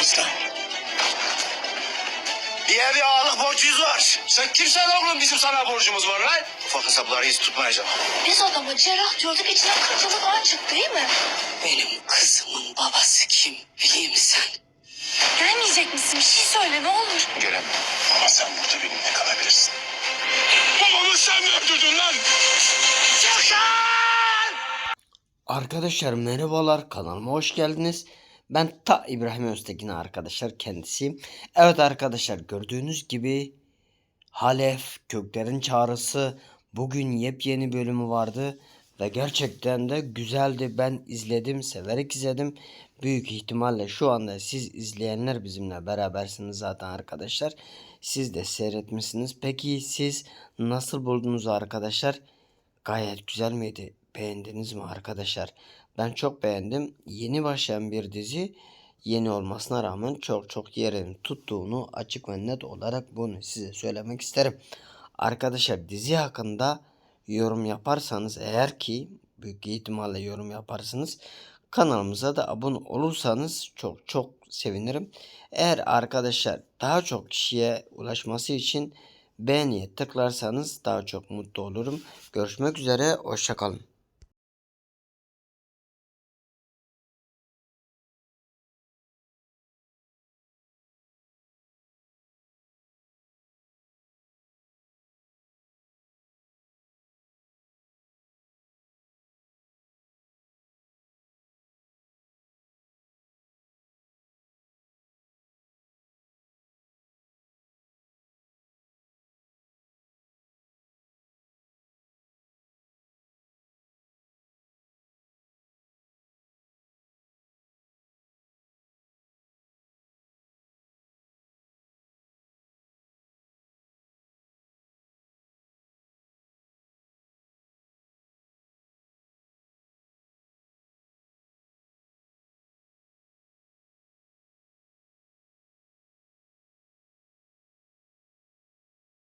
aramızda. Diye bir ağalık borcuyuz var. Sen kimsen oğlum bizim sana borcumuz var lan? Ufak hesapları hiç tutmayacağım. Biz adama cerrah diyorduk içinden 40 yıllık an çıktı değil mi? Benim kızımın babası kim biliyor musun sen? Gelmeyecek misin? Bir şey söyle ne olur. Gelemem. Ama sen burada benimle kalabilirsin. Babamı sen mi öldürdün lan? Arkadaşlar merhabalar kanalıma hoş geldiniz. Ben ta İbrahim Öztekin arkadaşlar kendisiyim. Evet arkadaşlar gördüğünüz gibi Halef Köklerin Çağrısı bugün yepyeni bölümü vardı. Ve gerçekten de güzeldi. Ben izledim, severek izledim. Büyük ihtimalle şu anda siz izleyenler bizimle berabersiniz zaten arkadaşlar. Siz de seyretmişsiniz. Peki siz nasıl buldunuz arkadaşlar? Gayet güzel miydi? Beğendiniz mi arkadaşlar? Ben çok beğendim. Yeni başlayan bir dizi yeni olmasına rağmen çok çok yerini tuttuğunu açık ve net olarak bunu size söylemek isterim. Arkadaşlar dizi hakkında yorum yaparsanız eğer ki büyük ihtimalle yorum yaparsınız kanalımıza da abone olursanız çok çok sevinirim. Eğer arkadaşlar daha çok kişiye ulaşması için beğeniye tıklarsanız daha çok mutlu olurum. Görüşmek üzere hoşçakalın.